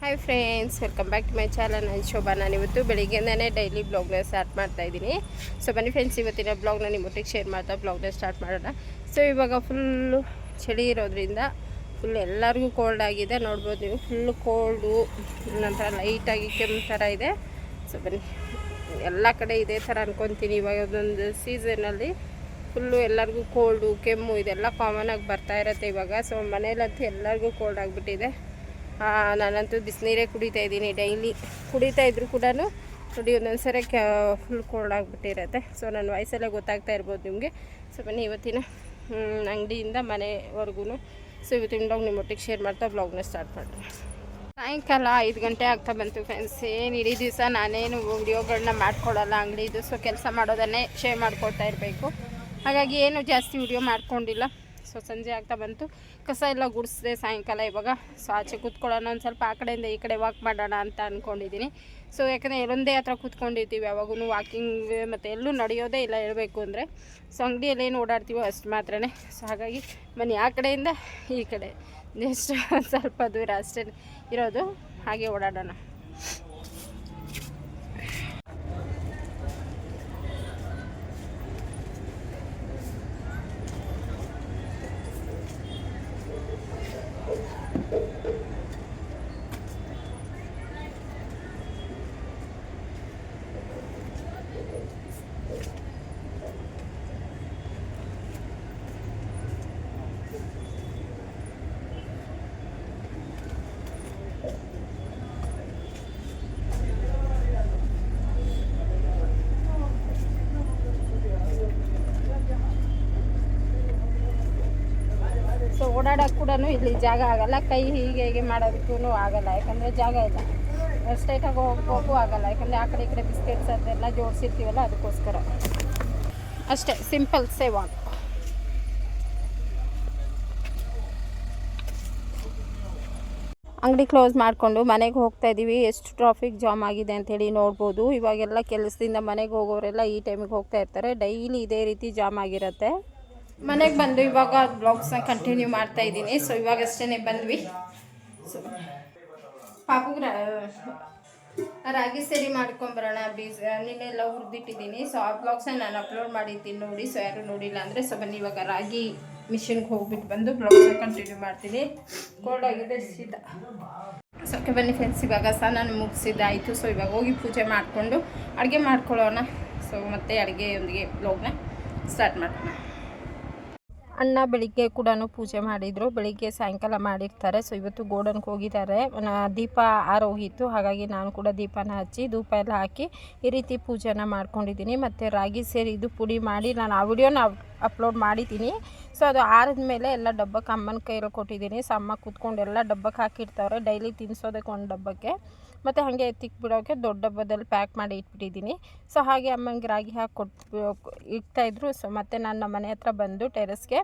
Hi friends welcome back to my channel ನಾನು ಶೋಭಾ. ನಾನು ಇವತ್ತು ಬೆಳಿಗ್ಗೆಯಿಂದನೇ ಡೈಲಿ ಬ್ಲಾಗ್ನ ಸ್ಟಾರ್ಟ್ ಮಾಡ್ತಾ ಇದ್ದೀನಿ. ಸೊ ಬನ್ನಿ ಫ್ರೆಂಡ್ಸ್ ಇವತ್ತಿನ ಬ್ಲಾಗ್ನ ನಿಮ್ಮೊಟ್ಟಿಗೆ ಶೇರ್ ಮಾಡ್ತಾ ಬ್ಲಾಗ್ನ ಸ್ಟಾರ್ಟ್ ಮಾಡೋಣ. ಸೊ ಇವಾಗ ಫುಲ್ಲು ಚಳಿ ಇರೋದ್ರಿಂದ ಫುಲ್ ಎಲ್ಲರಿಗೂ ಕೋಲ್ಡ್ ಆಗಿದೆ. ನೋಡ್ಬೋದು ನೀವು ಫುಲ್ಲು ಕೋಲ್ಡು ನಂತರ ಲೈಟಾಗಿ ಕೆಮ್ಮು ಥರ ಇದೆ. ಸೊ ಬನ್ನಿ, ಎಲ್ಲ ಕಡೆ ಇದೇ ಥರ ಅನ್ಕೊತೀನಿ. ಇವಾಗ ಒಂದೊಂದು ಸೀಸನಲ್ಲಿ ಫುಲ್ಲು ಎಲ್ಲರಿಗೂ ಕೋಲ್ಡು ಕೆಮ್ಮು ಇದೆಲ್ಲ ಕಾಮನ್ ಆಗಿ ಬರ್ತಾ ಇರತ್ತೆ ಇವಾಗ. ಸೊ ಮನೇಲಂತೂ ಎಲ್ಲರಿಗೂ ಕೋಲ್ಡ್ ಆಗಿಬಿಟ್ಟಿದೆ. ನಾನಂತೂ ಬಿಸಿನೀರೇ ಕುಡಿತಾ ಇದ್ದೀನಿ ಡೈಲಿ ಕುಡಿತಾ ಇದ್ರು ಕೂಡ ನೋಡಿ ಒಂದೊಂದು ಸರಿ ಕ್ಯಾ ಫುಲ್ ಕೋಲ್ಡ್ ಆಗಿಬಿಟ್ಟಿರತ್ತೆ. ಸೊ ನನ್ನ ವಯಸ್ಸೆಲ್ಲ ಗೊತ್ತಾಗ್ತಾ ಇರ್ಬೋದು ನಿಮಗೆ. ಸೊ ಬನ್ನಿ ಇವತ್ತಿನ ಅಂಗಡಿಯಿಂದ ಮನೆವರೆಗೂ ಸೊ ಇವತ್ತಿನ ಬ್ಲಾಗ್ ನಿಮ್ಮೊಟ್ಟಿಗೆ ಶೇರ್ ಮಾಡ್ತಾ ಬ್ಲಾಗ್ನ ಸ್ಟಾರ್ಟ್ ಮಾಡೋಣ ಸಾಯಂಕಾಲ ಐದು ಗಂಟೆ ಆಗ್ತಾ ಬಂತು ಫ್ರೆಂಡ್ಸ್ ಏನು ಇಡೀ ದಿವಸ ನಾನೇನು ವಿಡಿಯೋಗಳನ್ನ ಮಾಡ್ಕೊಡಲ್ಲ ಅಂಗಡಿದು. ಸೊ ಕೆಲಸ ಮಾಡೋದನ್ನೇ ಶೇರ್ ಮಾಡ್ಕೊಳ್ತಾ ಇರಬೇಕು. ಹಾಗಾಗಿ ಏನು ಜಾಸ್ತಿ ವಿಡಿಯೋ ಮಾಡ್ಕೊಂಡಿಲ್ಲ. ಸೊ ಸಂಜೆ ಆಗ್ತಾ ಬಂತು. ಕಸ ಎಲ್ಲ ಗುಡಿಸಿದೆ ಸಾಯಂಕಾಲ ಇವಾಗ. ಸೊ ಆಚೆ ಕೂತ್ಕೊಳ್ಳೋಣ, ಒಂದು ಸ್ವಲ್ಪ ಆ ಕಡೆಯಿಂದ ಈ ಕಡೆ ವಾಕ್ ಮಾಡೋಣ ಅಂತ ಅಂದ್ಕೊಂಡಿದ್ದೀನಿ ಸೊ ಯಾಕಂದರೆ ಎಲ್ಲೊಂದೇ ಹತ್ರ ಕೂತ್ಕೊಂಡಿರ್ತೀವಿ ಯಾವಾಗೂ ವಾಕಿಂಗ್ ಮತ್ತು ಎಲ್ಲೂ ನಡೆಯೋದೇ ಇಲ್ಲ ಹೇಳಬೇಕು ಅಂದರೆ. ಸೊ ಅಂಗಡಿಯಲ್ಲಿ ಏನು ಓಡಾಡ್ತೀವೋ ಅಷ್ಟು ಮಾತ್ರನೇ. ಸೊ ಹಾಗಾಗಿ ಮನೆ ಆ ಕಡೆಯಿಂದ ಈ ಕಡೆ. ಜಸ್ಟ್ ಸ್ವಲ್ಪ ದೂರ ಅಷ್ಟೇ ಇರೋದು. ಹಾಗೆ ಓಡಾಡೋಣ ಸೊ ಓಡಾಡೋಕೆ ಕೂಡ ಇಲ್ಲಿ ಜಾಗ ಆಗಲ್ಲ. ಕೈ ಹೀಗೆ ಹೀಗೆ ಮಾಡೋದಕ್ಕೂ ಆಗಲ್ಲ. ಯಾಕಂದರೆ ಜಾಗ ಇಲ್ಲ. ಸ್ಟ್ರೈಟಾಗಿ ಹೋಗೋಕ್ಕೂ ಆಗಲ್ಲ. ಯಾಕಂದರೆ ಆ ಕಡೆ ಈ ಕಡೆ ಬಿಸ್ಕೆಟ್ಸ್ ಅದೆಲ್ಲ ಜೋಡಿಸಿರ್ತೀವಲ್ಲ ಅದಕ್ಕೋಸ್ಕರ. ಅಷ್ಟೇ ಸಿಂಪಲ್ ಸೇವಾನ್ ಅಂಗಡಿ ಕ್ಲೋಸ್ ಮಾಡಿಕೊಂಡು ಮನೆಗೆ ಹೋಗ್ತಾ ಇದ್ದೀವಿ ಎಷ್ಟು ಟ್ರಾಫಿಕ್ ಜಾಮ್ ಆಗಿದೆ ಅಂಥೇಳಿ ನೋಡ್ಬೋದು. ಇವಾಗೆಲ್ಲ ಕೆಲಸದಿಂದ ಮನೆಗೆ ಹೋಗೋರೆಲ್ಲ ಈ ಟೈಮಿಗೆ ಹೋಗ್ತಾ ಇರ್ತಾರೆ. ಡೈಲಿ ಇದೇ ರೀತಿ ಜಾಮ್ ಆಗಿರುತ್ತೆ. ಮನೆಗೆ ಬಂದು ಇವಾಗ ಬ್ಲಾಗ್ಸ್ನ ಕಂಟಿನ್ಯೂ ಮಾಡ್ತಾ ಇದ್ದೀನಿ. ಸೊ ಇವಾಗ ಅಷ್ಟೇ ಬಂದ್ವಿ. ಸೊ ರಾಗಿ ಸರಿ ಮಾಡ್ಕೊಂಬರೋಣ ಬೀಸ್ ನಿನ್ನೆಲ್ಲ ಹುರಿದಿಟ್ಟಿದ್ದೀನಿ. ಸೊ ಆ ಬ್ಲಾಗ್ಸ್ನ ನಾನು ಅಪ್ಲೋಡ್ ಮಾಡಿದ್ದೀನಿ ನೋಡಿ. ಸೊ ಯಾರು ನೋಡಿಲ್ಲ ಅಂದರೆ, ಸೊ, ಬನ್ನಿ ಇವಾಗ ರಾಗಿ ಮಿಷಿನ್ಗೆ ಹೋಗ್ಬಿಟ್ಟು ಬಂದು ಬ್ಲಾಗ್ಸ್ನ ಕಂಟಿನ್ಯೂ ಮಾಡ್ತೀನಿ. ಕೋಲ್ಡ್ ಆಗಿದೆ ಶೀತ. ಸೊ ಬನ್ನಿ ಫ್ರೆಂಡ್ಸ್ ಇವಾಗ ಸಹ ನಾನು ಮುಗಿಸಿದ್ದಾಯಿತು ಸೊ ಇವಾಗ ಹೋಗಿ ಪೂಜೆ ಮಾಡಿಕೊಂಡು ಅಡುಗೆ ಮಾಡ್ಕೊಳ್ಳೋಣ. ಸೊ ಮತ್ತೆ ಅಡುಗೆಯೊಂದಿಗೆ ಬ್ಲಾಗ್ನ ಸ್ಟಾರ್ಟ್ ಮಾಡೋಣ. ಅಣ್ಣ ಬೆಳಿಗ್ಗೆ ಕೂಡ ಪೂಜೆ ಮಾಡಿದರು. ಬೆಳಿಗ್ಗೆ ಸಾಯಂಕಾಲ ಮಾಡಿರ್ತಾರೆ. ಸೊ ಇವತ್ತು ಗೋಡನ್ಗೆ ಹೋಗಿದ್ದಾರೆ. ದೀಪ ಆರೋಗಿತ್ತು ಹಾಗಾಗಿ ನಾನು ಕೂಡ ದೀಪನ ಹಚ್ಚಿ, ಧೂಪ ಎಲ್ಲ ಹಾಕಿ ಈ ರೀತಿ ಪೂಜೆನ ಮಾಡ್ಕೊಂಡಿದ್ದೀನಿ. ಮತ್ತು ರಾಗಿ ಸೇರಿ ಇದು ಪುಡಿ ಮಾಡಿ ನಾನು ಆ ವಿಡಿಯೋನ ಅಪ್ಲೋಡ್ ಮಾಡಿದ್ದೀನಿ. ಸೊ ಅದು ಆರಿದ ಮೇಲೆ ಎಲ್ಲ ಡಬ್ಬಕ್ಕೆ ಅಮ್ಮನ ಕೈಯಲ್ಲಿ ಕೊಟ್ಟಿದ್ದೀನಿ. ಸೊ ಅಮ್ಮ ಕೂತ್ಕೊಂಡು ಎಲ್ಲ ಡಬ್ಬಕ್ಕೆ ಹಾಕಿರ್ತಾವ್ರೆ ಡೈಲಿ ತಿನ್ನಿಸೋದಕ್ಕೆ ಒಂದು ಡಬ್ಬಕ್ಕೆ. ಮತ್ತು ಹಾಗೆ ಎತ್ತಿಕ್ ಬಿಡೋಕ್ಕೆ ದೊಡ್ಡ ಡಬ್ಬದಲ್ಲಿ ಪ್ಯಾಕ್ ಮಾಡಿ ಇಟ್ಬಿಟ್ಟಿದ್ದೀನಿ. ಸೊ ಹಾಗೆ ಅಮ್ಮಂಗೆ ರಾಗಿ ಹಾಕಿ ಕೊಟ್ಟು ಇಡ್ತಾಯಿದ್ರು ಸೊ ಮತ್ತು ನಾನು ನಮ್ಮ ಮನೆ ಹತ್ರ ಬಂದು ಟೆರೆಸ್ಗೆ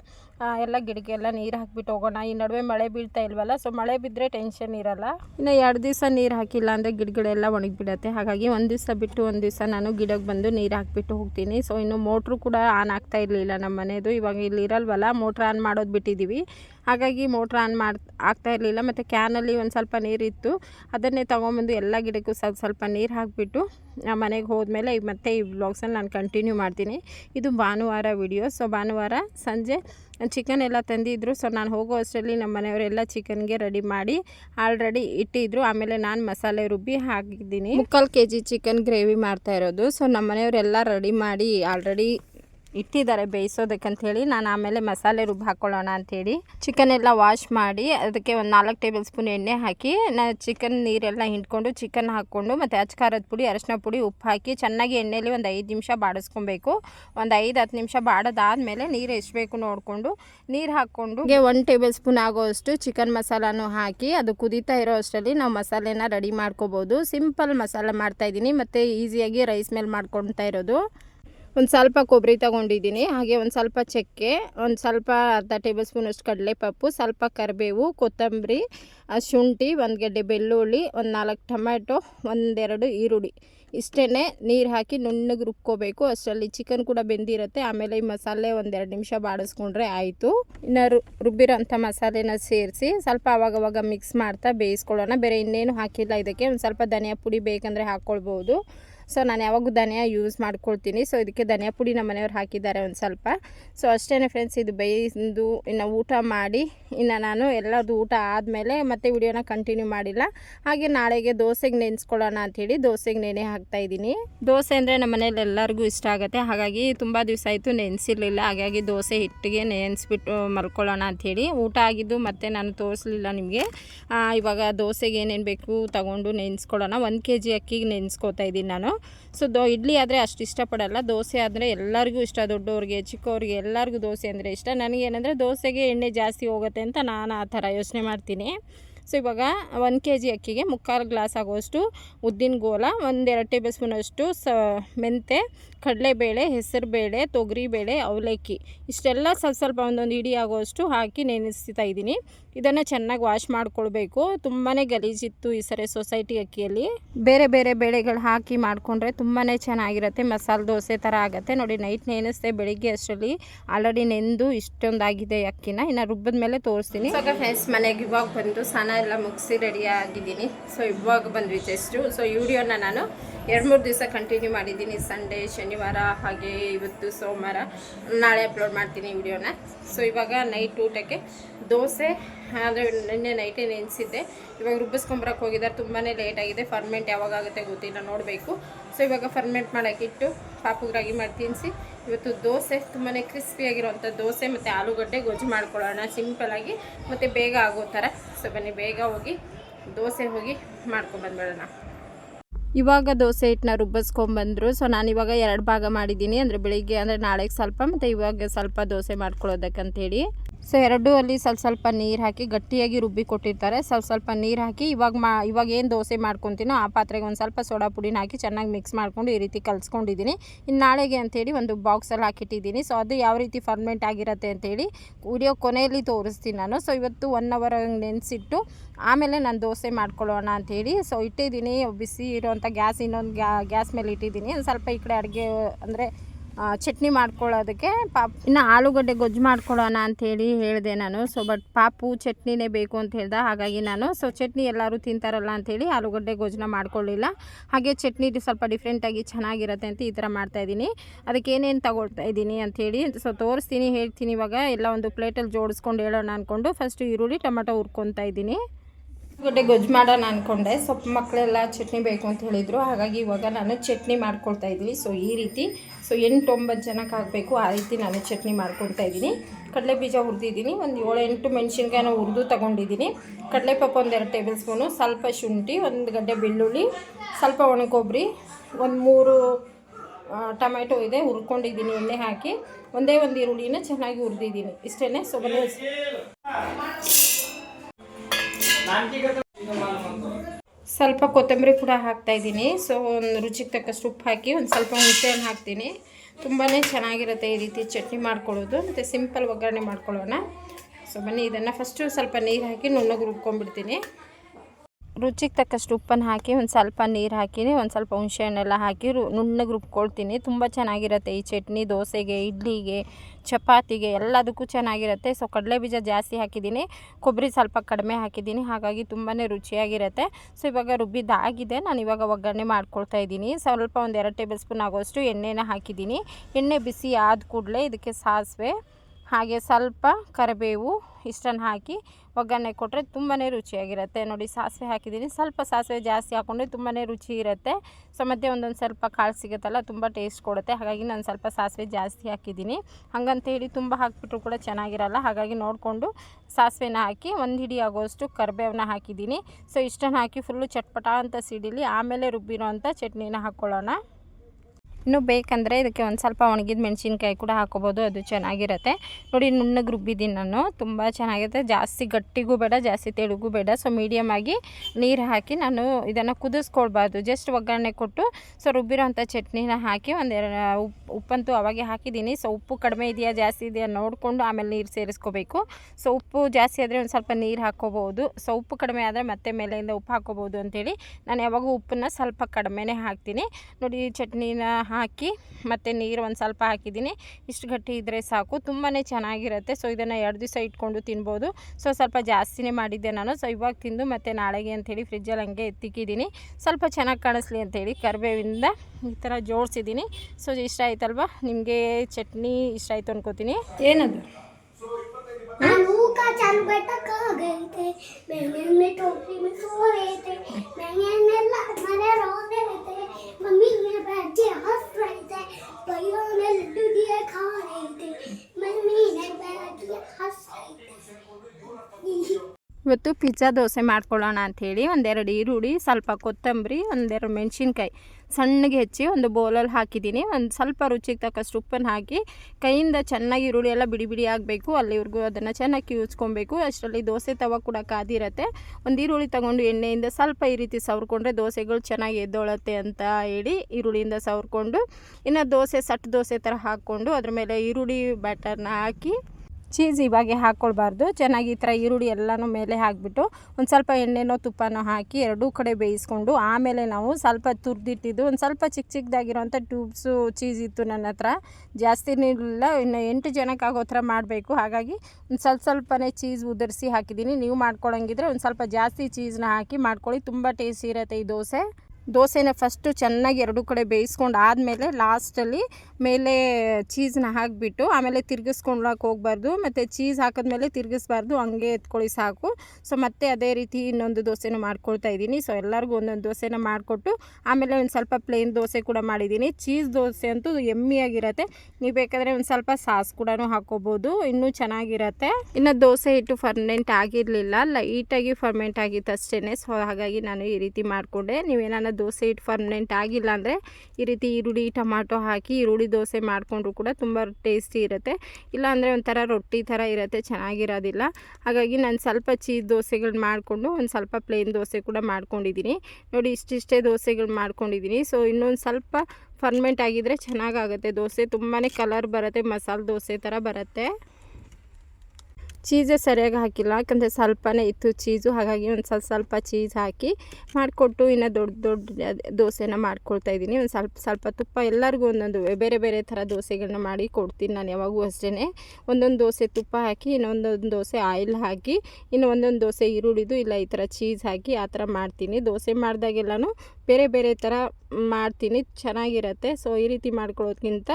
ಎಲ್ಲ ಗಿಡಕ್ಕೆಲ್ಲ ನೀರು ಹಾಕಿಬಿಟ್ಟು ಹೋಗೋಣ. ಈ ನಡುವೆ ಮಳೆ ಬೀಳ್ತಾ ಇಲ್ವಲ್ಲ, ಸೊ ಮಳೆ ಬಿದ್ದರೆ ಟೆನ್ಷನ್ ಇರಲ್ಲ. ಇನ್ನು ಎರಡು ದಿವಸ ನೀರು ಹಾಕಿಲ್ಲ ಅಂದರೆ ಗಿಡಗಳೆಲ್ಲ ಒಣಗಿಬಿಡತ್ತೆ. ಹಾಗಾಗಿ ಒಂದು ದಿವಸ ಬಿಟ್ಟು ಒಂದು ದಿವಸ ನಾನು ಗಿಡಕ್ಕೆ ಬಂದು ನೀರು ಹಾಕಿಬಿಟ್ಟು ಹೋಗ್ತೀನಿ. ಸೊ ಇನ್ನು ಮೋಟ್ರು ಕೂಡ ಆನ್ ಆಗ್ತಾ ಇರಲಿಲ್ಲ ನಮ್ಮ ಮನೆಯದು ಇವಾಗ ಇಲ್ಲಿ ಇರಲ್ವಲ್ಲ, ಮೋಟ್ರ್ ಆನ್ ಮಾಡೋದು ಬಿಟ್ಟಿದ್ದೀವಿ ಹಾಗಾಗಿ ಮೋಟ್ರ್ ಆನ್ ಮಾಡ್, ಆಗ್ತಾ ಇರಲಿಲ್ಲ. ಮತ್ತು ಕ್ಯಾನಲ್ಲಿ ಒಂದು ಸ್ವಲ್ಪ ನೀರಿತ್ತು ಅದನ್ನೇ ತೊಗೊಂಬಂದು ಎಲ್ಲ ಗಿಡಕ್ಕೂ ಸ್ವಲ್ಪ ಸ್ವಲ್ಪ ನೀರು ಹಾಕಿಬಿಟ್ಟು ಮನೆಗೆ ಹೋದ್ಮೇಲೆ ಈಗ ಮತ್ತೆ ಈ ಬ್ಲಾಗ್ಸನ್ನು ನಾನು ಕಂಟಿನ್ಯೂ ಮಾಡ್ತೀನಿ. ಇದು ಭಾನುವಾರ ವಿಡಿಯೋ. ಸೊ ಭಾನುವಾರ ಸಂಜೆ ಚಿಕನ್ ಎಲ್ಲ ತಂದಿದ್ದರು ಸೊ ನಾನು ಹೋಗೋ ಅಷ್ಟರಲ್ಲಿ ನಮ್ಮ ಮನೆಯವರೆಲ್ಲ ಚಿಕನ್ಗೆ ರೆಡಿ ಮಾಡಿ ಆಲ್ರೆಡಿ ಇಟ್ಟಿದ್ರು. ಆಮೇಲೆ ನಾನು ಮಸಾಲೆ ರುಬ್ಬಿ ಹಾಕಿದ್ದೀನಿ. ಮುಕ್ಕಾಲು ಕೆ ಜಿ ಚಿಕನ್ ಗ್ರೇವಿ ಮಾಡ್ತಾ ಇರೋದು. ಸೊ ನಮ್ಮ ಮನೆಯವರೆಲ್ಲ ರೆಡಿ ಮಾಡಿ ಆಲ್ರೆಡಿ ಇಟ್ಟಿದ್ದಾರೆ ಬೇಯಿಸೋದಕ್ಕಂಥೇಳಿ ನಾನು ಆಮೇಲೆ ಮಸಾಲೆ ರುಬ್ಬಿ ಹಾಕ್ಕೊಳ್ಳೋಣ ಅಂಥೇಳಿ. ಚಿಕನ್ ಎಲ್ಲ ವಾಶ್ ಮಾಡಿ ಅದಕ್ಕೆ ಒಂದು ನಾಲ್ಕು ಟೇಬಲ್ ಸ್ಪೂನ್ ಎಣ್ಣೆ ಹಾಕಿ ನಾನು ಚಿಕನ್ ನೀರೆಲ್ಲ ಹಿಂಡ್ಕೊಂಡು ಚಿಕನ್ ಹಾಕ್ಕೊಂಡು ಮತ್ತು ಅಚ್ಚ ಖಾರದ ಪುಡಿ, ಅರಶಿನ ಪುಡಿ, ಉಪ್ಪು ಹಾಕಿ ಚೆನ್ನಾಗಿ ಎಣ್ಣೆಯಲ್ಲಿ ಒಂದು ಐದು ನಿಮಿಷ ಬಾಡಿಸ್ಕೊಬೇಕು. ಒಂದು ಐದು ಹತ್ತು ನಿಮಿಷ ಬಾಡೋದಾದಮೇಲೆ ನೀರು ಎಷ್ಟು ಬೇಕು ನೋಡಿಕೊಂಡು ನೀರು ಹಾಕ್ಕೊಂಡು ಒಂದು ಟೇಬಲ್ ಸ್ಪೂನ್ ಆಗೋಷ್ಟು ಚಿಕನ್ ಮಸಾಲಾನು ಹಾಕಿ ಅದು ಕುದೀತಾ ಇರೋ ಅಷ್ಟರಲ್ಲಿ ನಾವು ಮಸಾಲೆನ ರೆಡಿ ಮಾಡ್ಕೋಬೋದು. ಸಿಂಪಲ್ ಮಸಾಲೆ ಮಾಡ್ತಾಯಿದ್ದೀನಿ ಮತ್ತು ಈಸಿಯಾಗಿ ರೈಸ್ ಮೇಲೆ ಮಾಡ್ಕೊತಾ ಇರೋದು. ಒಂದು ಸ್ವಲ್ಪ ಕೊಬ್ಬರಿ ತಗೊಂಡಿದ್ದೀನಿ. ಹಾಗೆ ಒಂದು ಸ್ವಲ್ಪ ಚಕ್ಕೆ, ಒಂದು ಸ್ವಲ್ಪ ಅರ್ಧ ಟೇಬಲ್ ಸ್ಪೂನಷ್ಟು ಕಡಲೆಪಪ್ಪು, ಸ್ವಲ್ಪ ಕರಿಬೇವು, ಕೊತ್ತಂಬರಿ ಶುಂಠಿ, ಒಂದು ಗೆಡ್ಡೆ ಬೆಳ್ಳುಳ್ಳಿ, ಒಂದು ನಾಲ್ಕು ಟೊಮ್ಯಾಟೊ, ಒಂದೆರಡು ಈರುಳ್ಳಿ. ಇಷ್ಟೇ ನೀರು ಹಾಕಿ ನುಣ್ಣಗೆ ರುಬ್ಕೋಬೇಕು. ಅಷ್ಟರಲ್ಲಿ ಚಿಕನ್ ಕೂಡ ಬೆಂದಿರುತ್ತೆ. ಆಮೇಲೆ ಈ ಮಸಾಲೆ ಒಂದೆರಡು ನಿಮಿಷ ಬಾಡಿಸ್ಕೊಂಡ್ರೆ ಆಯಿತು. ಇನ್ನು ರು, ರುಬ್ಬಿರೋಂಥ ಮಸಾಲೆನ ಸೇರಿಸಿ ಸ್ವಲ್ಪ ಅವಾಗವಾಗ ಮಿಕ್ಸ್ ಮಾಡ್ತಾ ಬೇಯಿಸ್ಕೊಳ್ಳೋಣ. ಬೇರೆ ಇನ್ನೇನು ಹಾಕಿಲ್ಲ ಇದಕ್ಕೆ. ಒಂದು ಸ್ವಲ್ಪ ಧನಿಯಾ ಪುಡಿ ಬೇಕಂದರೆ ಹಾಕ್ಕೊಳ್ಬೋದು ಸೊ ನಾನು ಯಾವಾಗೂ ಧನಿಯಾ ಯೂಸ್ ಮಾಡ್ಕೊಳ್ತೀನಿ. ಸೊ ಇದಕ್ಕೆ ಧನಿಯಾ ಪುಡಿ ನಮ್ಮ ಮನೆಯವ್ರು ಹಾಕಿದ್ದಾರೆ ಒಂದು ಸ್ವಲ್ಪ. ಸೊ ಅಷ್ಟೇ ಫ್ರೆಂಡ್ಸ್ ಇದು ಬೇಯಿಸಿದ್ದು ಇನ್ನು ಊಟ ಮಾಡಿ, ಇನ್ನು ನಾನು ಎಲ್ಲರದು ಊಟ ಆದಮೇಲೆ ಮತ್ತೆ ವಿಡಿಯೋನ ಕಂಟಿನ್ಯೂ ಮಾಡಿಲ್ಲ. ಹಾಗೆ ನಾಳೆಗೆ ದೋಸೆಗೆ ನೆನೆಸ್ಕೊಳ್ಳೋಣ ಅಂಥೇಳಿ ದೋಸೆಗೆ ನೆನೆ ಹಾಕ್ತಾಯಿದ್ದೀನಿ ದೋಸೆ ಅಂದರೆ ನಮ್ಮ ಮನೇಲಿ ಎಲ್ಲರಿಗೂ ಇಷ್ಟ ಆಗುತ್ತೆ. ಹಾಗಾಗಿ ತುಂಬ ದಿವಸ ಆಯಿತು ನೆನೆಸಿರಲಿಲ್ಲ. ಹಾಗಾಗಿ ದೋಸೆ ಹಿಟ್ಟಿಗೆ ನೆನೆಸ್ಬಿಟ್ಟು ಮಲ್ಕೊಳ್ಳೋಣ ಅಂಥೇಳಿ ಊಟ ಆಗಿದ್ದು ಮತ್ತೆ ನಾನು ತೋರಿಸ್ಲಿಲ್ಲ ನಿಮಗೆ. ಇವಾಗ ದೋಸೆಗೆ ಏನೇನು ಬೇಕು ತಗೊಂಡು ನೆನೆಸ್ಕೊಳ್ಳೋಣ. ಒಂದು ಕೆ ಜಿ ಅಕ್ಕಿಗೆ ನೆನೆಸ್ಕೋತಾ ಇದ್ದೀನಿ ನಾನು. ಸೊ ದೋ ಇಡ್ಲಿ ಆದರೆ ಅಷ್ಟು ಇಷ್ಟಪಡಲ್ಲ. ದೋಸೆ ಆದರೆ ಎಲ್ಲರಿಗೂ ಇಷ್ಟ, ದೊಡ್ಡವ್ರಿಗೆ, ಚಿಕ್ಕವ್ರಿಗೆ ಎಲ್ಲರಿಗೂ ದೋಸೆ ಅಂದರೆ ಇಷ್ಟ. ನನಗೇನಂದರೆ ದೋಸೆಗೆ ಎಣ್ಣೆ ಜಾಸ್ತಿ ಹೋಗುತ್ತೆ ಅಂತ ನಾನು ಆ ಥರ ಯೋಚನೆ ಮಾಡ್ತೀನಿ. ಸೊ ಇವಾಗ ಒಂದು ಕೆ ಜಿ ಅಕ್ಕಿಗೆ ಮುಕ್ಕಾಲು ಗ್ಲಾಸ್ ಆಗುವಷ್ಟು ಉದ್ದಿನ ಗೋಲ ಒಂದೆರಡು ಟೇಬಲ್ ಸ್ಪೂನಷ್ಟು ಸ ಮೆಂತೆ ಕಡಲೆಬೇಳೆ, ಹೆಸರುಬೇಳೆ, ತೊಗರಿಬೇಳೆ, ಅವಲಕ್ಕಿ. ಇಷ್ಟೆಲ್ಲ ಸ್ವಲ್ಪ ಸ್ವಲ್ಪ ಒಂದೊಂದು ಇಡಿ ಆಗುವಷ್ಟು ಹಾಕಿ ನೆನೆಸ್ತಾ ಇದ್ದೀನಿ. ಇದನ್ನು ಚೆನ್ನಾಗಿ ವಾಶ್ ಮಾಡ್ಕೊಳ್ಬೇಕು. ತುಂಬಾ ಗಲೀಜಿತ್ತು ಈ ಸರಿ ಸೊಸೈಟಿ ಅಕ್ಕಿಯಲ್ಲಿ. ಬೇರೆ ಬೇರೆ ಬೇಳೆಗಳು ಹಾಕಿ ಮಾಡಿಕೊಂಡ್ರೆ ತುಂಬಾ ಚೆನ್ನಾಗಿರುತ್ತೆ. ಮಸಾಲೆ ದೋಸೆ ಥರ ಆಗುತ್ತೆ. ನೋಡಿ ನೈಟ್ ನೆನೆಸ್ದೆ ಬೆಳಿಗ್ಗೆ ಅಷ್ಟರಲ್ಲಿ ಆಲ್ರೆಡಿ ನೆಂದು ಇಷ್ಟೊಂದಾಗಿದೆ ಅಕ್ಕಿನ. ಇನ್ನು ರುಬ್ಬದ ಮೇಲೆ ತೋರಿಸ್ತೀನಿ. ಇವಾಗ ಫ್ರೆಂಡ್ಸ್ ಮನೆಗೆ ಇವಾಗ ಬಂದು ಸ್ನಾನ ಎಲ್ಲ ಮುಗಿಸಿ ರೆಡಿ ಆಗಿದ್ದೀನಿ. ಸೊ ಇವಾಗ ಬಂದ್ವಿ ಜಸ್ಟು ಸೊ ಈ ವಿಡಿಯೋನ ನಾನು ಎರಡು ಮೂರು ದಿವಸ ಕಂಟಿನ್ಯೂ ಮಾಡಿದ್ದೀನಿ ಸಂಡೇ ಶನಿವಾರ ಹಾಗೆ ಇವತ್ತು ಸೋಮವಾರ. ನಾಳೆ ಅಪ್ಲೋಡ್ ಮಾಡ್ತೀನಿ ವಿಡಿಯೋನ. ಸೊ ಇವಾಗ ನೈಟ್ ಊಟಕ್ಕೆ ದೋಸೆ ಅಂದರೆ ನಿನ್ನೆ ನೈಟೇ ನೆನೆಸಿದ್ದೆ ಇವಾಗ ರುಬ್ಬಿಸ್ಕೊಂಬರಕ್ಕೆ ಹೋಗಿದ್ದಾರೆ. ತುಂಬಾ ಆಗಿದೆ. ಫರ್ಮೆಂಟ್ ಯಾವಾಗ ಆಗುತ್ತೆ ಗೊತ್ತಿಲ್ಲ. ನೋಡಬೇಕು. ಸೊ ಇವಾಗ ಫರ್ಮೆಂಟ್ ಮಾಡೋಕ್ಕಿಟ್ಟು ಪಾಪುಗೆ ರಾಗಿ ಮಾಡಿ ತಿನ್ನಿಸಿ ಇವತ್ತು ದೋಸೆ ತುಂಬಾ ಕ್ರಿಸ್ಪಿಯಾಗಿರುವಂಥ ದೋಸೆ ಮತ್ತು ಆಲೂಗಡ್ಡೆ ಗೊಜ್ಜು ಮಾಡ್ಕೊಳ್ಳೋಣ. ಸಿಂಪಲಾಗಿ ಮತ್ತು ಬೇಗ ಆಗೋ ಥರ. ಸೊ ಬನ್ನಿ, ಬೇಗ ಹೋಗಿ ದೋಸೆ ಹೋಗಿ ಮಾಡ್ಕೊಂಬಂದ್ಬಿಡೋಣ ಇವಾಗ ದೋಸೆ ಹಿಟ್ಟನ್ನ ರುಬ್ಬಿಸ್ಕೊಂಬಂದರು ಸೊ ನಾನು ಇವಾಗ ಎರಡು ಭಾಗ ಮಾಡಿದ್ದೀನಿ. ಅಂದರೆ ಬೆಳಿಗ್ಗೆ ಅಂದರೆ ನಾಳೆಗೆ ಸ್ವಲ್ಪ, ಮತ್ತು ಇವಾಗ ಸ್ವಲ್ಪ ದೋಸೆ ಮಾಡ್ಕೊಳ್ಳೋದಕ್ಕಂತೇಳಿ. ಸೊ ಎರಡೂ ಅಲ್ಲಿ ಸ್ವಲ್ಪ ಸ್ವಲ್ಪ ನೀರು ಹಾಕಿ ಗಟ್ಟಿಯಾಗಿ ರುಬ್ಬಿ ಕೊಟ್ಟಿರ್ತಾರೆ. ಸ್ವಲ್ಪ ಸ್ವಲ್ಪ ನೀರು ಹಾಕಿ ಇವಾಗ ಮಾ, ಇವಾಗ ಏನು ದೋಸೆ ಮಾಡ್ಕೊತೀನೋ ಆ ಪಾತ್ರೆಗೆ ಒಂದು ಸ್ವಲ್ಪ ಸೋಡಾ ಪುಡಿನ ಹಾಕಿ ಚೆನ್ನಾಗಿ ಮಿಕ್ಸ್ ಮಾಡಿಕೊಂಡು ಈ ರೀತಿ ಕಲಿಸ್ಕೊಂಡಿದ್ದೀನಿ ಇನ್ನು ನಾಳೆಗೆ ಅಂಥೇಳಿ ಒಂದು ಬಾಕ್ಸಲ್ಲಿ ಹಾಕಿಟ್ಟಿದ್ದೀನಿ ಸೊ ಅದು ಯಾವ ರೀತಿ ಫರ್ಮೆಂಟ್ ಆಗಿರುತ್ತೆ ಅಂಥೇಳಿ ವಿಡಿಯೋ ಕೊನೆಯಲ್ಲಿ ತೋರಿಸ್ತೀನಿ ನಾನು. ಸೊ ಇವತ್ತು ಒನ್ ಅವರ್ ನೆನೆಸಿಟ್ಟು ಆಮೇಲೆ ನಾನು ದೋಸೆ ಮಾಡ್ಕೊಳ್ಳೋಣ ಅಂಥೇಳಿ ಸೊ ಇಟ್ಟಿದ್ದೀನಿ ಬಿಸಿ ಇರೋವಂಥ ಗ್ಯಾಸ್ ಇನ್ನೊಂದು ಗ್ಯಾಸ್ ಮೇಲೆ ಇಟ್ಟಿದ್ದೀನಿ ಒಂದು ಸ್ವಲ್ಪ ಈ ಕಡೆ ಅಡುಗೆ ಅಂದರೆ ಚಟ್ನಿ ಮಾಡ್ಕೊಳ್ಳೋದಕ್ಕೆ ಪಾಪ್ ಇನ್ನು ಆಲೂಗಡ್ಡೆ ಗೊಜ್ಜು ಮಾಡ್ಕೊಳ್ಳೋಣ ಅಂಥೇಳಿ ಹೇಳಿದೆ ನಾನು. ಸೊ ಬಟ್ ಪಾಪು ಚಟ್ನಿನೇ ಬೇಕು ಅಂತ ಹೇಳ್ದೆ. ಹಾಗಾಗಿ ನಾನು ಸೊ ಚಟ್ನಿ ಎಲ್ಲರೂ ತಿಂತಾರಲ್ಲ ಅಂಥೇಳಿ ಆಲೂಗಡ್ಡೆ ಗೊಜ್ಜನ್ನ ಮಾಡ್ಕೊಳ್ಳಿಲ್ಲ. ಹಾಗೆ ಚಟ್ನಿ ಸ್ವಲ್ಪ ಡಿಫ್ರೆಂಟಾಗಿ ಚೆನ್ನಾಗಿರುತ್ತೆ ಅಂತ ಈ ಥರ ಮಾಡ್ತಾಯಿದ್ದೀನಿ ಅದಕ್ಕೆ ಏನೇನು ತಗೊಳ್ತಾ ಇದ್ದೀನಿ ಅಂಥೇಳಿ ಸೊ ತೋರಿಸ್ತೀನಿ, ಹೇಳ್ತೀನಿ ಇವಾಗ. ಎಲ್ಲ ಒಂದು ಪ್ಲೇಟಲ್ಲಿ ಜೋಡಿಸ್ಕೊಂಡು ಹೇಳೋಣ ಅಂದ್ಕೊಂಡು ಫಸ್ಟ್ ಈರುಳ್ಳಿ, ಟೊಮೆಟೊ ಹುರ್ಕೊತಾ ಇದ್ದೀನಿ. ಆಲೂಗಡ್ಡೆ ಗೊಜ್ಜು ಮಾಡೋಣ ಅಂದ್ಕೊಂಡೆ ಸ್ವಲ್ಪ ಮಕ್ಕಳೆಲ್ಲ ಚಟ್ನಿ ಬೇಕು ಅಂತ ಹೇಳಿದರು. ಹಾಗಾಗಿ ಇವಾಗ ನಾನು ಚಟ್ನಿ ಮಾಡ್ಕೊಳ್ತಾ ಇದ್ವಿ ಸೊ ಈ ರೀತಿ ಸೊ ಎಂಟು ಒಂಬತ್ತು ಜನಕ್ಕೆ ಆಗಬೇಕು ಆ ರೀತಿ ನಾನು ಚಟ್ನಿ ಮಾಡ್ಕೊತಾ ಇದ್ದೀನಿ. ಕಡಲೆ ಬೀಜ ಹುರಿದಿದ್ದೀನಿ. ಒಂದು ಏಳೆಂಟು ಮೆಣಸಿನ್ಕಾಯಿನ ಹುರಿದು ತೊಗೊಂಡಿದ್ದೀನಿ. ಕಡಲೆಪಪ್ಪು ಒಂದೆರಡು ಟೇಬಲ್ ಸ್ಪೂನು, ಸ್ವಲ್ಪ ಶುಂಠಿ, ಒಂದು ಗಡ್ಡೆ ಬೆಳ್ಳುಳ್ಳಿ, ಸ್ವಲ್ಪ ಒಣ ಕೊಬ್ಬರಿ ಒಂದು ಮೂರು ಟೊಮೆಟೊ ಇದೆ, ಹುರ್ಕೊಂಡಿದ್ದೀನಿ ಎಣ್ಣೆ ಹಾಕಿ. ಒಂದೇ ಒಂದು ಈರುಳ್ಳಿನ ಚೆನ್ನಾಗಿ ಹುರಿದಿದ್ದೀನಿ. ಇಷ್ಟೇ ಸೊ, ಬನ್ನಿ. ಸ್ವಲ್ಪ ಕೊತ್ತಂಬರಿ ಕೂಡ ಹಾಕ್ತಾ ಇದ್ದೀನಿ. ಸೊ ಒಂದು ರುಚಿಗೆ ತಕ್ಕಷ್ಟು ಉಪ್ಪು ಹಾಕಿ ಒಂದು ಸ್ವಲ್ಪ ಹುಣಸೆಹಣ್ಣು ಹಾಕ್ತೀನಿ. ತುಂಬಾ ಚೆನ್ನಾಗಿರುತ್ತೆ ಈ ರೀತಿ ಚಟ್ನಿ ಮಾಡ್ಕೊಳ್ಳೋದು. ಮತ್ತು ಸಿಂಪಲ್ ಒಗ್ಗರಣೆ ಮಾಡ್ಕೊಳ್ಳೋಣ. ಸೊ ಬನ್ನಿ, ಇದನ್ನು ಫಸ್ಟು ಸ್ವಲ್ಪ ನೀರು ಹಾಕಿ ನುಣ್ಣಗೆ ರುಬ್ಕೊಂಡ್ಬಿಡ್ತೀನಿ. ರುಚಿಗೆ ತಕ್ಕಷ್ಟು ಉಪ್ಪನ್ನು ಹಾಕಿ, ಒಂದು ಸ್ವಲ್ಪ ನೀರು ಹಾಕಿ ಒಂದು ಸ್ವಲ್ಪ ಹುಣಸೆಹಣ್ಣೆಲ್ಲ ಹಾಕಿ ರು, ನುಣ್ಣಗೆ ರುಬ್ಕೊಳ್ತೀನಿ. ತುಂಬ ಚೆನ್ನಾಗಿರುತ್ತೆ ಈ ಚಟ್ನಿ, ದೋಸೆಗೆ, ಇಡ್ಲಿಗೆ, ಚಪಾತಿಗೆ, ಎಲ್ಲದಕ್ಕೂ ಚೆನ್ನಾಗಿರುತ್ತೆ. ಸೊ, ಕಡಲೆ ಬೀಜ ಜಾಸ್ತಿ ಹಾಕಿದ್ದೀನಿ. ಕೊಬ್ಬರಿ ಸ್ವಲ್ಪ ಕಡಿಮೆ ಹಾಕಿದ್ದೀನಿ. ಹಾಗಾಗಿ ತುಂಬಾ ರುಚಿಯಾಗಿರುತ್ತೆ. ಸೊ, ಇವಾಗ ರುಬ್ಬಿದ್ದಾಗಿದೆ ನಾನು ಇವಾಗ ಒಗ್ಗರಣೆ ಮಾಡ್ಕೊಳ್ತಾ ಇದ್ದೀನಿ. ಸ್ವಲ್ಪ ಒಂದು ಎರಡು ಟೇಬಲ್ ಸ್ಪೂನ್ ಆಗೋಷ್ಟು ಎಣ್ಣೆನ ಹಾಕಿದ್ದೀನಿ. ಎಣ್ಣೆ ಬಿಸಿ ಆದ ಕೂಡಲೇ ಇದಕ್ಕೆ ಸಾಸಿವೆ, ಹಾಗೆ ಸ್ವಲ್ಪ ಕರಿಬೇವು ಇಷ್ಟನ್ನು ಹಾಕಿ ಒಗ್ಗರಣೆ ಕೊಟ್ಟರೆ ತುಂಬಾ ರುಚಿಯಾಗಿರುತ್ತೆ. ನೋಡಿ, ಸಾಸಿವೆ ಹಾಕಿದ್ದೀನಿ. ಸ್ವಲ್ಪ ಸಾಸಿವೆ ಜಾಸ್ತಿ ಹಾಕ್ಕೊಂಡ್ರೆ ತುಂಬಾ ರುಚಿ ಇರುತ್ತೆ ಸೊ, ಮತ್ತು ಒಂದೊಂದು ಸ್ವಲ್ಪ ಕಾಳು ಸಿಗುತ್ತಲ್ಲ, ತುಂಬ ಟೇಸ್ಟ್ ಕೊಡುತ್ತೆ. ಹಾಗಾಗಿ ನಾನು ಸ್ವಲ್ಪ ಸಾಸಿವೆ ಜಾಸ್ತಿ ಹಾಕಿದ್ದೀನಿ. ಹಾಗಂತ ಹೇಳಿ ತುಂಬ ಹಾಕಿಬಿಟ್ರು ಕೂಡ ಚೆನ್ನಾಗಿರಲ್ಲ. ಹಾಗಾಗಿ ನೋಡಿಕೊಂಡು ಸಾಸಿವೆನ ಹಾಕಿ ಒಂದು ಹಿಡಿ ಆಗೋಷ್ಟು ಕರಿಬೇವನ್ನ ಹಾಕಿದ್ದೀನಿ. ಸೊ, ಇಷ್ಟನ್ನು ಹಾಕಿ ಫುಲ್ಲು ಚಟ್ಪಟ ಅಂತ ಸಿಡಿಲಿ ಆಮೇಲೆ ರುಬ್ಬಿರೋ ಅಂಥ ಚಟ್ನಿನ ಹಾಕ್ಕೊಳ್ಳೋಣ ಇನ್ನು ಬೇಕಂದರೆ ಇದಕ್ಕೆ ಒಂದು ಸ್ವಲ್ಪ ಒಣಗಿದ ಮೆಣಸಿನ್ಕಾಯಿ ಕೂಡ ಹಾಕೋಬೋದು, ಅದು ಚೆನ್ನಾಗಿರುತ್ತೆ. ನೋಡಿ, ನುಣ್ಣಗೆ ರುಬ್ಬಿದ್ದೀನಿ ನಾನು, ತುಂಬ ಚೆನ್ನಾಗಿರುತ್ತೆ. ಜಾಸ್ತಿ ಗಟ್ಟಿಗೂ ಬೇಡ, ಜಾಸ್ತಿ ತೆಳುಗೂ ಬೇಡ. ಸೊ ಮೀಡಿಯಮ್ ಆಗಿ ನೀರು ಹಾಕಿ ನಾನು ಇದನ್ನು ಕುದಿಸ್ಕೊಳ್ಬಾರ್ದು. ಜಸ್ಟ್ ಒಗ್ಗರಣೆ ಕೊಟ್ಟು ಸೊ ರುಬ್ಬಿರೋಂಥ ಚಟ್ನಿನ ಹಾಕಿ ಒಂದೆರಡು ಉಪ್ಪು ಉಪ್ಪಂತೂ ಅವಾಗೆ ಹಾಕಿದ್ದೀನಿ ಸೊ ಉಪ್ಪು ಕಡಿಮೆ ಇದೆಯಾ, ಜಾಸ್ತಿ ಇದೆಯಾ ನೋಡಿಕೊಂಡು ಆಮೇಲೆ ನೀರು ಸೇರಿಸ್ಕೋಬೇಕು. ಸೊ ಉಪ್ಪು ಜಾಸ್ತಿ ಆದರೆ ಒಂದು ಸ್ವಲ್ಪ ನೀರು ಹಾಕ್ಕೋಬೋದು ಸೊ ಉಪ್ಪು ಕಡಿಮೆ ಆದರೆ ಮತ್ತೆ ಮೇಲೆಯಿಂದ ಉಪ್ಪು ಹಾಕ್ಕೋಬೋದು ಅಂತೇಳಿ ನಾನು ಯಾವಾಗ ಉಪ್ಪನ್ನ ಸ್ವಲ್ಪ ಕಡಿಮೆನೇ ಹಾಕ್ತೀನಿ. ನೋಡಿ ಚಟ್ನಿನ ಹಾಕಿ ಮತ್ತು ನೀರು ಒಂದು ಸ್ವಲ್ಪ ಹಾಕಿದ್ದೀನಿ ಇಷ್ಟು ಗಟ್ಟಿ ಇದ್ದರೆ ಸಾಕು ತುಂಬಾ ಚೆನ್ನಾಗಿರುತ್ತೆ ಸೊ ಇದನ್ನು ಎರಡು ದಿವಸ ಇಟ್ಕೊಂಡು ತಿನ್ಬೋದು ಸೊ ಸ್ವಲ್ಪ ಜಾಸ್ತಿನೇ ಮಾಡಿದ್ದೆ ನಾನು ಸೊ ಇವಾಗ ತಿಂದು ಮತ್ತು ನಾಳೆಗೆ ಅಂಥೇಳಿ ಫ್ರಿಜ್ಜಲ್ಲಿ ಹಂಗೆ ಎತ್ತಿಕ್ಕಿದ್ದೀನಿ ಸ್ವಲ್ಪ ಚೆನ್ನಾಗಿ ಕಾಣಿಸ್ಲಿ ಅಂತೇಳಿ ಕರಿಬೇವಿಂದ ಈ ಥರ ಜೋಡಿಸಿದ್ದೀನಿ ಸೊ ಇಷ್ಟ ಆಯ್ತಲ್ವಾ ನಿಮಗೆ ಚಟ್ನಿ ಇಷ್ಟ ಆಯಿತು ಅನ್ಕೋತೀನಿ ಏನದು नानू का चालू बेटा कहाँ गए थे मैंने में टोकरी में सो रहे थे मैंने ಇವತ್ತು ಪಿಜ್ಜಾ ದೋಸೆ ಮಾಡ್ಕೊಳ್ಳೋಣ ಅಂಥೇಳಿ ಒಂದೆರಡು ಈರುಳ್ಳಿ, ಸ್ವಲ್ಪ ಕೊತ್ತಂಬರಿ, ಒಂದೆರಡು ಮೆಣಸಿನ್ಕಾಯಿ ಸಣ್ಣಗೆ ಹೆಚ್ಚಿ ಒಂದು ಬೌಲಲ್ಲಿ ಹಾಕಿದ್ದೀನಿ. ಒಂದು ಸ್ವಲ್ಪ ರುಚಿಗೆ ತಕ್ಕಷ್ಟು ಉಪ್ಪನ್ನು ಹಾಕಿ ಕೈಯಿಂದ ಚೆನ್ನಾಗಿ ಈರುಳ್ಳಿ ಎಲ್ಲ ಬಿಡಿ ಬಿಡಿ ಆಗಬೇಕು. ಅಲ್ಲಿವರೆಗೂ ಅದನ್ನು ಚೆನ್ನಾಗಿ ಕಿವುಚ್ಕೊಬೇಕು. ಅಷ್ಟರಲ್ಲಿ ದೋಸೆ ತವ ಕೂಡ ಕಾದಿರತ್ತೆ ಒಂದು ಈರುಳ್ಳಿ ತೊಗೊಂಡು ಎಣ್ಣೆಯಿಂದ ಸ್ವಲ್ಪ ಈ ರೀತಿ ಸವರ್ಕೊಂಡ್ರೆ ದೋಸೆಗಳು ಚೆನ್ನಾಗಿ ಎದ್ದೊಳತ್ತೆ ಅಂತ ಹೇಳಿ ಈರುಳ್ಳಿಯಿಂದ ಸವರ್ಕೊಂಡು ಇನ್ನು ದೋಸೆ ಸಟ್ ದೋಸೆ ಥರ ಹಾಕ್ಕೊಂಡು ಅದ್ರ ಮೇಲೆ ಈರುಳ್ಳಿ ಬ್ಯಾಟರ್ನ ಹಾಕಿ ಚೀಸ್ ಇವಾಗೆ ಹಾಕ್ಕೊಳ್ಬಾರ್ದು. ಚೆನ್ನಾಗಿ ಈ ಥರ ಈರುಳ್ಳಿ ಎಲ್ಲನೂ ಮೇಲೆ ಹಾಕಿಬಿಟ್ಟು ಒಂದು ಸ್ವಲ್ಪ ಎಣ್ಣೆನೋ ತುಪ್ಪನೋ ಹಾಕಿ ಎರಡೂ ಕಡೆ ಬೇಯಿಸ್ಕೊಂಡು ಆಮೇಲೆ ನಾವು ಸ್ವಲ್ಪ ತುರಿದಿಟ್ಟಿದ್ದು ಒಂದು ಸ್ವಲ್ಪ ಚಿಕ್ಕ ಚಿಕ್ಕದಾಗಿರೋಂಥ ಟ್ಯೂಬ್ಸು ಚೀಸ್ ಇತ್ತು ನನ್ನ ಹತ್ರ. ಜಾಸ್ತಿನೂ ಇಲ್ಲ, ಇನ್ನು ಎಂಟು ಜನಕ್ಕೆ ಆಗೋ ಥರ ಮಾಡಬೇಕು. ಹಾಗಾಗಿ ಒಂದು ಸ್ವಲ್ಪ ಸ್ವಲ್ಪನೇ ಚೀಸ್ ಉದುರಿಸಿ ಹಾಕಿದ್ದೀನಿ. ನೀವು ಮಾಡ್ಕೊಳ್ಳೋಂಗಿದ್ರೆ ಒಂದು ಸ್ವಲ್ಪ ಜಾಸ್ತಿ ಚೀಸ್ನ ಹಾಕಿ ಮಾಡ್ಕೊಳ್ಳಿ. ತುಂಬ ಟೇಸ್ಟಿ ಇರುತ್ತೆ ಈ ದೋಸೆ. ದೋಸೆನ ಫಸ್ಟು ಚೆನ್ನಾಗಿ ಎರಡು ಕಡೆ ಬೇಯಿಸ್ಕೊಂಡು ಆದಮೇಲೆ ಲಾಸ್ಟಲ್ಲಿ ಮೇಲೆ ಚೀಸ್ನ ಹಾಕಿಬಿಟ್ಟು, ಆಮೇಲೆ ತಿರ್ಗಿಸ್ಕೊಂಡ್ಲಕ್ಕೆ ಹೋಗ್ಬಾರ್ದು, ಮತ್ತು ಚೀಸ್ ಹಾಕಿದ್ಮೇಲೆ ತಿರ್ಗಿಸ್ಬಾರ್ದು, ಹಂಗೆ ಎತ್ಕೊಳ್ಳಿ ಸಾಕು. ಸೊ ಮತ್ತೆ ಅದೇ ರೀತಿ ಇನ್ನೊಂದು ದೋಸೆನ ಮಾಡ್ಕೊಳ್ತಾ ಇದ್ದೀನಿ. ಸೊ ಎಲ್ಲರಿಗೂ ಒಂದೊಂದು ದೋಸೆನ ಮಾಡಿಕೊಟ್ಟು, ಆಮೇಲೆ ಒಂದು ಸ್ವಲ್ಪ ಪ್ಲೇನ್ ದೋಸೆ ಕೂಡ ಮಾಡಿದ್ದೀನಿ. ಚೀಸ್ ದೋಸೆ ಅಂತೂ ಎಮ್ಮಿಯಾಗಿರತ್ತೆ ನೀವು ಬೇಕಾದರೆ ಒಂದು ಸ್ವಲ್ಪ ಸಾಸ್ ಕೂಡ ಹಾಕ್ಕೋಬೋದು ಇನ್ನೂ ಚೆನ್ನಾಗಿರತ್ತೆ. ಇನ್ನು ದೋಸೆ ಇಟ್ಟು ಫರ್ಮೆಂಟ್ ಆಗಿರಲಿಲ್ಲ. ಲೈಟಾಗಿ ಫರ್ಮೆಂಟ್ ಆಗಿತ್ತು ಅಷ್ಟೇ ಸೊ ಹಾಗಾಗಿ ನಾನು ಈ ರೀತಿ ಮಾಡಿಕೊಂಡೆ. ನೀವೇನಾನ ದೋಸೆ ಇಟ್ಟು ಫರ್ಮೆಂಟ್ ಆಗಿಲ್ಲ ಅಂದರೆ ಈ ರೀತಿ ಈರುಳ್ಳಿ, ಟೊಮಾಟೊ ಹಾಕಿ ಈರುಳ್ಳಿ ದೋಸೆ ಮಾಡಿಕೊಂಡ್ರು ಕೂಡ ತುಂಬ ಟೇಸ್ಟಿ ಇರುತ್ತೆ. ಇಲ್ಲಾಂದರೆ ಒಂಥರ ರೊಟ್ಟಿ ಥರ ಇರುತ್ತೆ, ಚೆನ್ನಾಗಿರೋದಿಲ್ಲ. ಹಾಗಾಗಿ ನಾನು ಸ್ವಲ್ಪ ಚೀಸ್ ದೋಸೆಗಳು ಮಾಡಿಕೊಂಡು ಒಂದು ಸ್ವಲ್ಪ ಪ್ಲೇನ್ ದೋಸೆ ಕೂಡ ಮಾಡ್ಕೊಂಡಿದ್ದೀನಿ ನೋಡಿ ಇಷ್ಟಿಷ್ಟೇ ದೋಸೆಗಳು ಮಾಡ್ಕೊಂಡಿದ್ದೀನಿ ಸೊ ಇನ್ನೊಂದು ಸ್ವಲ್ಪ ಫರ್ಮೆಂಟ್ ಆಗಿದ್ದರೆ ಚೆನ್ನಾಗಾಗುತ್ತೆ. ದೋಸೆ ತುಂಬಾ ಕಲರ್ ಬರುತ್ತೆ, ಮಸಾಲೆ ದೋಸೆ ಥರ ಬರುತ್ತೆ. ಚೀಸೇ ಸರಿಯಾಗಿ ಹಾಕಿಲ್ಲ. ಯಾಕಂದರೆ ಸ್ವಲ್ಪನೇ ಇತ್ತು ಚೀಸು, ಹಾಗಾಗಿ ಒಂದು ಸ್ವಲ್ಪ ಸ್ವಲ್ಪ ಚೀಸ್ ಹಾಕಿ ಮಾಡಿಕೊಟ್ಟು ಇನ್ನು ದೊಡ್ಡ ದೊಡ್ಡ ದೋಸೆನ ಮಾಡ್ಕೊಳ್ತಾ ಇದ್ದೀನಿ. ಒಂದು ಸ್ವಲ್ಪ ಸ್ವಲ್ಪ ತುಪ್ಪ ಎಲ್ಲರಿಗೂ ಒಂದೊಂದು ಬೇರೆ ಬೇರೆ ಥರ ದೋಸೆಗಳನ್ನ ಮಾಡಿ ಕೊಡ್ತೀನಿ ನಾನು ಯಾವಾಗೂ ಅಷ್ಟೇ ಒಂದೊಂದು ದೋಸೆ ತುಪ್ಪ ಹಾಕಿ, ಇನ್ನೊಂದೊಂದು ದೋಸೆ ಆಯಿಲ್ ಹಾಕಿ, ಇನ್ನು ಒಂದೊಂದು ದೋಸೆ ಈರುಳ್ಳಿದು ಇಲ್ಲ ಈ ಥರ ಚೀಸ್ ಹಾಕಿ ಆ ಥರ ಮಾಡ್ತೀನಿ. ದೋಸೆ ಮಾಡಿದಾಗೆಲ್ಲನೂ ಬೇರೆ ಬೇರೆ ಥರ ಮಾಡ್ತೀನಿ. ಚೆನ್ನಾಗಿರುತ್ತೆ. ಸೊ ಈ ರೀತಿ ಮಾಡ್ಕೊಳ್ಳೋದ್ಕಿಂತ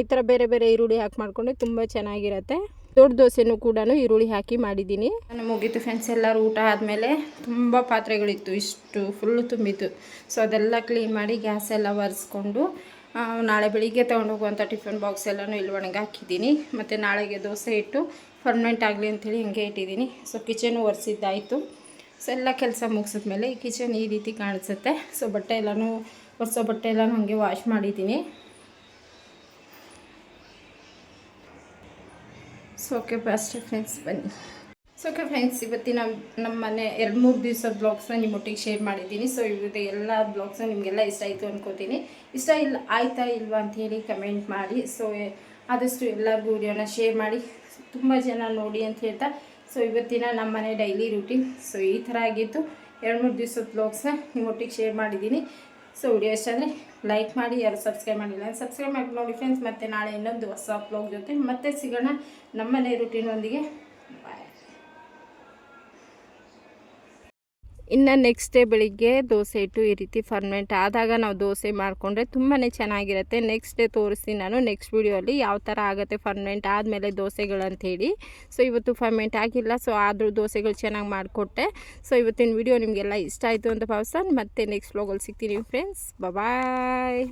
ಈ ಥರ ಬೇರೆ ಬೇರೆ ಈರುಳ್ಳಿ ಹಾಕಿ ಮಾಡಿಕೊಂಡ್ರೆ ತುಂಬ ಚೆನ್ನಾಗಿರುತ್ತೆ. ದೊಡ್ಡ ದೋಸೆನೂ ಕೂಡ ಈರುಳ್ಳಿ ಹಾಕಿ ಮಾಡಿದ್ದೀನಿ. ನಾನು ಮುಗೀತು ಫ್ರೆಂಡ್ಸ್ ಎಲ್ಲರೂ ಊಟ ಆದಮೇಲೆ ತುಂಬ ಪಾತ್ರೆಗಳಿತ್ತು, ಇಷ್ಟು ಫುಲ್ಲು ತುಂಬಿತ್ತು. ಸೊ ಅದೆಲ್ಲ ಕ್ಲೀನ್ ಮಾಡಿ ಗ್ಯಾಸ್ ಎಲ್ಲ ಒರೆಸ್ಕೊಂಡು ನಾಳೆ ಬೆಳಿಗ್ಗೆ ತೊಗೊಂಡೋಗುವಂಥ ಟಿಫನ್ ಬಾಕ್ಸ್ ಎಲ್ಲನೂ ಇಲ್ಲಿ ಒಣಗಿ ಹಾಕಿದ್ದೀನಿ. ಮತ್ತು ನಾಳೆಗೆ ದೋಸೆ ಇಟ್ಟು ಫರ್ಮೆಂಟ್ ಆಗಲಿ ಅಂಥೇಳಿ ಹಿಂಗೆ ಇಟ್ಟಿದ್ದೀನಿ. So kitchen ಒರೆಸಿದ್ದಾಯಿತು. ಸೊ ಎಲ್ಲ ಕೆಲಸ ಮುಗಿಸಿದ್ಮೇಲೆ ಈ ಕಿಚನ್ ಈ ರೀತಿ ಕಾಣಿಸುತ್ತೆ. ಸೊ ಬಟ್ಟೆ ಎಲ್ಲನೂ, ಒರೆಸೋ ಬಟ್ಟೆ ಎಲ್ಲನೂ ಹಾಗೆ ವಾಶ್ ಮಾಡಿದ್ದೀನಿ. ಸೊ ಓಕೆ ಬೆಸ್ಟ್ ಫ್ರೆಂಡ್ಸ್ ಬನ್ನಿ. ಸೊ ಓಕೆ ಫ್ರೆಂಡ್ಸ್ ಇವತ್ತಿನ ನಮ್ಮ ಮನೆ ಎರಡು ಮೂರು ದಿವಸದ ಬ್ಲಾಗ್ಸ್ನ ನಿಮ್ಮೊಟ್ಟಿಗೆ ಶೇರ್ ಮಾಡಿದ್ದೀನಿ. ಸೊ ಇವತ್ತು ಎಲ್ಲ ಬ್ಲಾಗ್ಸ್ನ ನಿಮಗೆಲ್ಲ ಇಷ್ಟ ಆಯಿತು ಅನ್ಕೋತೀನಿ. ಇಷ್ಟ ಇಲ್ಲ, ಆಯ್ತಾ ಇಲ್ವಾ ಅಂತ ಹೇಳಿ ಕಮೆಂಟ್ ಮಾಡಿ. ಸೊ ಆದಷ್ಟು ಎಲ್ಲರಿಗೂ ವಿಡಿಯೋನ ಶೇರ್ ಮಾಡಿ. ತುಂಬ ಜನ ನೋಡಿ ಅಂತ ಹೇಳ್ತಾ ಸೊ ಇವತ್ತಿನ ನಮ್ಮ ಮನೆ ಡೈಲಿ ರೂಟೀನ್ ಸೊ ಈ ಥರ ಆಗಿತ್ತು ಎರಡು ಮೂರು ದಿವಸದ ಬ್ಲಾಗ್ಸ್ನ ನಿಮ್ಮೊಟ್ಟಿಗೆ ಶೇರ್ ಮಾಡಿದ್ದೀನಿ. ಸೊ ವಿಡಿಯೋ ಲೈಕ್ ಮಾಡಿ, ಯಾರು ಸಬ್ಸ್ಕ್ರೈಬ್ ಮಾಡಿಲ್ಲ ಸಬ್ಸ್ಕ್ರೈಬ್ ಮಾಡಿ ನೋಡಿ ಫ್ರೆಂಡ್ಸ್ ಮತ್ತೆ ನಾಳೆ ಇನ್ನೊಂದು ಹೊಸ ಬ್ಲಾಗ್ ಜೊತೆ ಮತ್ತೆ ಸಿಗೋಣ ನಮ್ಮನೆ ರೂಟೀನೊಂದಿಗೆ ಇನ್ನು ನೆಕ್ಸ್ಟ್ ಡೇ ಬೆಳಿಗ್ಗೆ ದೋಸೆ ಇಟ್ಟು ಈ ರೀತಿ ಫರ್ಮೆಂಟ್ ಆದಾಗ ನಾವು ದೋಸೆ ಮಾಡಿಕೊಂಡ್ರೆ ತುಂಬಾ ಚೆನ್ನಾಗಿರುತ್ತೆ. ನೆಕ್ಸ್ಟ್ ಡೇ ತೋರಿಸ್ತೀನಿ ನಾನು ನೆಕ್ಸ್ಟ್ ವೀಡಿಯೋಲಿ ಯಾವ ಥರ ಆಗುತ್ತೆ ಫರ್ಮೆಂಟ್ ಆದಮೇಲೆ ದೋಸೆಗಳಂಥೇಳಿ ಸೊ ಇವತ್ತು ಫರ್ಮೆಂಟ್ ಆಗಿಲ್ಲ ಸೊ ಆದರೂ ದೋಸೆಗಳು ಚೆನ್ನಾಗಿ ಮಾಡಿಕೊಟ್ಟೆ. ಸೊ ಇವತ್ತಿನ ವಿಡಿಯೋ ನಿಮಗೆಲ್ಲ ಇಷ್ಟ ಆಯಿತು ಅಂತ ಭಾವಿಸ್ತಾ ಮತ್ತೆ ನೆಕ್ಸ್ಟ್ ವ್ಲಾಗಲ್ಲಿ ಸಿಗ್ತೀನಿ ಫ್ರೆಂಡ್ಸ್ ಬಾಯ್